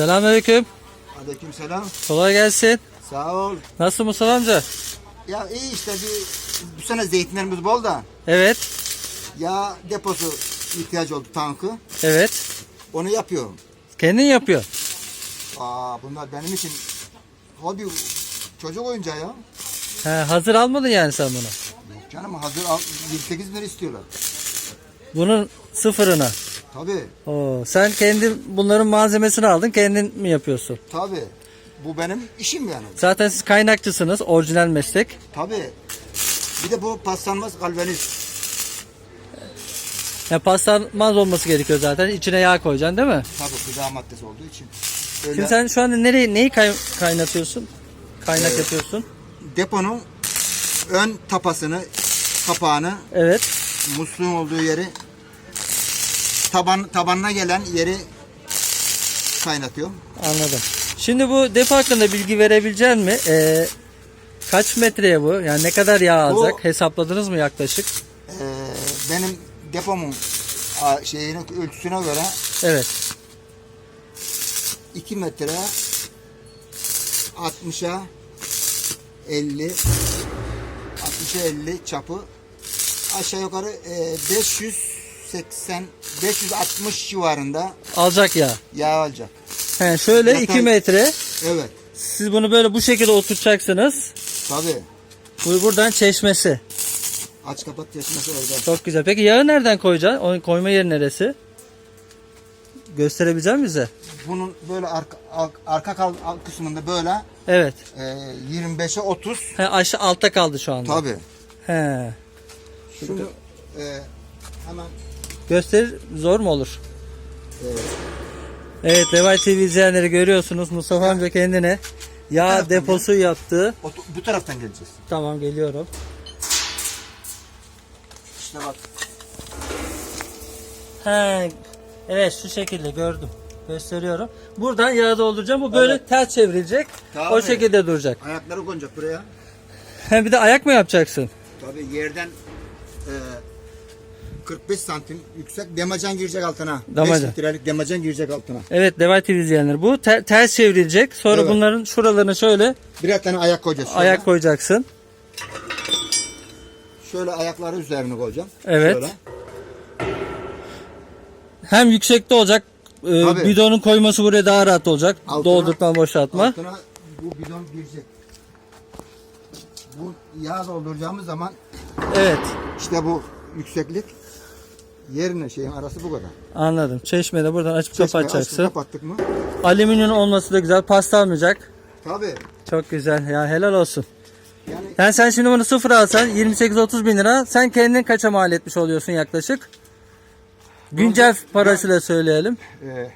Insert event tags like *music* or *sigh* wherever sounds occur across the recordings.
Selamünaleyküm. Aleyküm selam. Kolay gelsin. Sağ ol. Nasılsın Mustafa amca? Ya iyi işte bir bu sene zeytinlerimiz bol da Evet. yağ deposu ihtiyaç oldu tankı. Evet. Onu yapıyorum. Kendin yapıyor. Aa bunlar benim için hobi çocuk oyuncağı ya. He, hazır almadın yani sen bunu. Yok canım hazır al 28 lira istiyorlar. Bunun sıfırına. Tabi Oo, sen kendin bunların malzemesini aldın kendin mi yapıyorsun? tabi. Bu benim işim yani. Zaten siz kaynakçısınız orijinal meslek. Tabi. Bir de bu paslanmaz galvaniz. Ya paslanmaz olması gerekiyor zaten. İçine yağ koyacaksın değil mi? Tabi gıda maddesi olduğu için. Öyle Şimdi sen şu anda nereye neyi kay- kaynatıyorsun? Kaynak Evet. yapıyorsun. deponun ön tapasını, kapağını, Evet. musluğun olduğu yeri taban tabanına gelen yeri kaynatıyorum. Anladım. Şimdi bu depo hakkında bilgi verebilecek mi? Ee, kaç metreye bu? Yani ne kadar yağ Bu- alacak? Hesapladınız mı yaklaşık? Ee, benim depomun a, şeyine ölçüsüne göre Evet. 2 metre 60'a 50 60'a 50 çapı aşağı yukarı e, 580 560 civarında Alacak yağ. yağ alacak. He, şöyle Yatay- 2 metre. Evet. Siz bunu böyle bu şekilde oturtacaksınız. Tabi. Bu buradan çeşmesi. Aç kapat yaşması orada. Çok güzel. Peki yağı nereden koyacaksın? Onun koyma yeri neresi? Gösterebilecek misin bize? Bunun böyle arka, ar- arka kal, alt kısmında böyle Evet. e, 25'e 30 He, aşağı altta kaldı şu anda. tabi. He. Şunu e, hemen Gösterir zor mu olur? e, Evet Levay TV izleyenleri görüyorsunuz. Mustafa amca kendine yağ taraftan deposu yaptı. otu- bu taraftan geleceğiz. Tamam geliyorum. İşte bak. He. Evet şu şekilde gördüm. Gösteriyorum. Buradan yağı dolduracağım. Bu böyle Evet. ters çevrilecek. Tabii. O şekilde duracak. Ayakları konacak buraya. He, bir de ayak mı yapacaksın? Tabi yerden e, 45 santim yüksek demacan girecek altına. Damacan. 5 litrelik demacan girecek altına. Evet Levay TV izleyenler. Bu ter- ters çevrilecek. Sonra Evet. bunların şuralarına şöyle Birer tane ayak koyacağız. Şöyle. ayak koyacaksın. Şöyle ayakları üzerine koyacağım. Evet. Şöyle. Hem yüksekte olacak. e, Tabii. bidonun koyması buraya daha rahat olacak. Altına- Doldurtma, boşaltma. Altına bu bidon girecek. Bu yağ dolduracağımız zaman Evet. işte bu yükseklik yerine şeyin arası bu kadar. Anladım. Çeşmede buradan açıp Çeşmeyi kapatacaksın. açtık, kapattık mı? Alüminyum olması da güzel. Pasta almayacak. Tabi. Çok güzel. Ya helal olsun. Yani Yani sen şimdi bunu sıfır alsan 28-30 bin lira. Sen kendin kaça mal etmiş oluyorsun yaklaşık? Güncel parasıyla söyleyelim. e,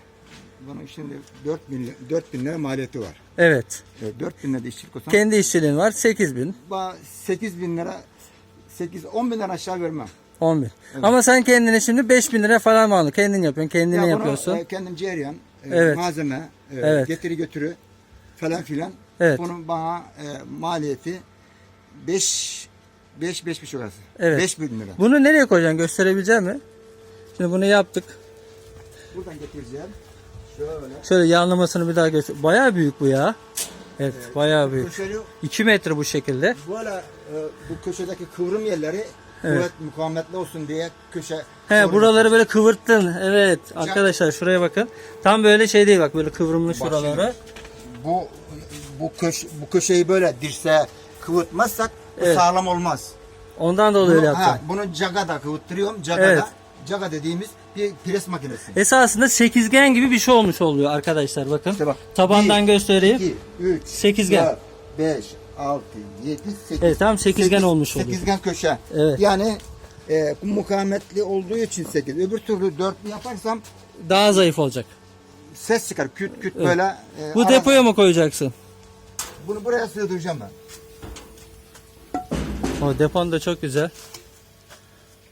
bunun şimdi 4 bin, li- 4 bin lira maliyeti var. Evet. E, 4 bin lira işçilik olsam Kendi işçiliğin var 8 bin, ba- 8 bin lira 8 10 bin lira aşağı vermem. 10 bin. Ama sen kendine şimdi 5 bin lira falan mı aldın? Kendin yapıyorsun, kendini Ya bunu, yapıyorsun. e, kendim cereyan, e, Evet. malzeme, e, Evet. getiri götürü falan filan. Evet. Bunun bana e, maliyeti 5 5 5 buçuk arası. Evet. 5 bin lira. Bunu nereye koyacaksın? Gösterebilecek mi? Şimdi bunu yaptık. Buradan getireceğim. Şöyle. Şöyle yanlamasını bir daha göster. Bayağı büyük bu ya. Evet, bayağı büyük. Köşeli 2 metre bu şekilde. böyle e, bu köşedeki kıvrım yerleri Evet. kuvvet mukavemetli olsun diye köşe He buraları böyle kıvırttın. Evet arkadaşlar şuraya bakın. Tam böyle şey değil bak böyle kıvrımlı şuraları. bu bu köş bu köşeyi böyle dirseğe kıvırtmazsak bu Evet. sağlam olmaz. Ondan dolayı öyle Bunu, ha, yaptım. bunu cagada kıvırttırıyorum. Cagada. Evet. Caga dediğimiz bir pres makinesi. Esasında sekizgen gibi bir şey olmuş oluyor arkadaşlar bakın. İşte bak. Tabandan Bir, göstereyim. 2, 3, Sekizgen. 5, 6, 7, 8. Evet, tam sekizgen olmuş oluyor. Sekizgen köşe. Evet. Yani e, mukavemetli olduğu için 8. Öbür türlü 4 yaparsam Daha zayıf olacak. ses çıkar. Küt küt böyle. e, Bu arada- depoya mı koyacaksın? Bunu buraya sığdıracağım ben. O depon da çok güzel.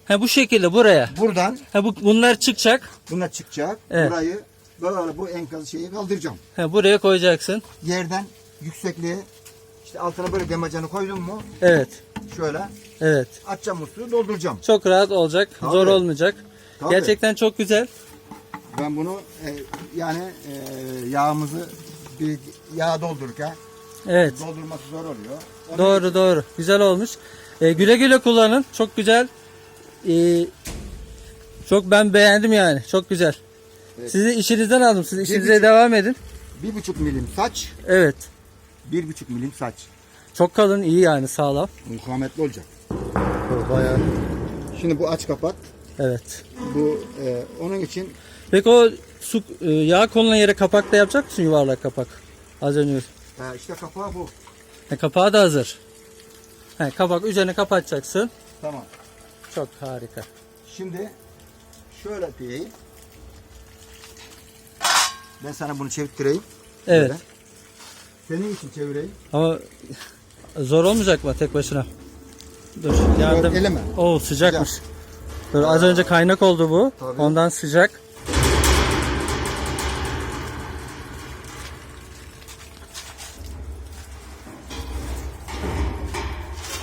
Ha bu şekilde buraya. Buradan Ha bu bunlar çıkacak. buna çıkacak. Evet. Burayı böyle bu enkaz şeyi kaldıracağım. Ha buraya koyacaksın. Yerden yüksekliğe işte altına böyle demacanı koydum mu Evet. şöyle Evet. açacağım musluğu dolduracağım. Çok rahat olacak. Tabii. Zor olmayacak. Tabii. Gerçekten çok güzel. Ben bunu e, yani e, yağımızı bir yağ doldururken Evet. doldurması zor oluyor. Onun Doğru doğru. Güzel olmuş. Ee, güle güle kullanın. Çok güzel. Ee, çok ben beğendim yani. Çok güzel. Evet. Sizi işinizden aldım. Siz işinize buçuk- devam edin. Bir buçuk milim saç, Evet. Bir buçuk milim saç. Çok kalın iyi yani sağlam. Mukavemetli olacak. Bayağı. Şimdi bu aç kapat. Evet. Bu e, onun için Peki o su e, yağ konulan yere kapak da yapacak mısın yuvarlak kapak? Az önce. e, işte kapağı bu. Ha, kapağı da hazır. Ha, kapak üzerine kapatacaksın. Tamam. Çok harika. Şimdi şöyle diyeyim. Ben sana bunu çevirtireyim. Evet. Böyle. Senin için çevireyim. Ama zor olmayacak mı tek başına? Dur yardım. eleme. Oo sıcakmış. Dur az önce kaynak oldu bu. Tabii. Ondan sıcak.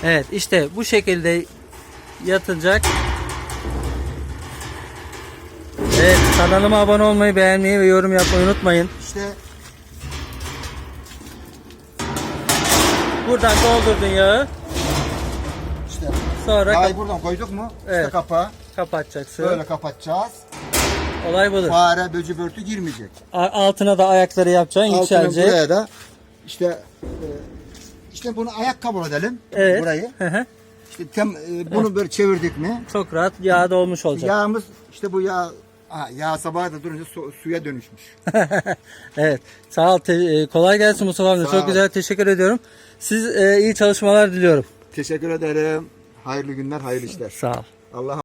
Evet işte bu şekilde yatacak. Evet kanalıma abone olmayı, beğenmeyi ve yorum yapmayı unutmayın. İşte Buradan doldurdun yağı. işte Sonra yağı kap- buradan koyduk mu? Evet. İşte kapağı kapatacaksın. böyle kapatacağız. Olay budur. Fare, böcü, börtü girmeyecek. A- Altına da ayakları yapacaksın, Altına yükselecek. buraya da işte e, işte bunu ayakkabı edelim. Evet. Burayı. Hı hı. İşte tem, e, bunu böyle çevirdik mi? Çok rahat yağ da olmuş olacak. Yağımız işte bu yağ ha, yağ sabah da durunca su- suya dönüşmüş. *laughs* evet. Sağ ol. te- e, kolay gelsin Mustafa amca. Sağ Çok ol. güzel. Teşekkür ediyorum. Siz e, iyi çalışmalar diliyorum. Teşekkür ederim. Hayırlı günler, hayırlı işler. Sağ ol. Allah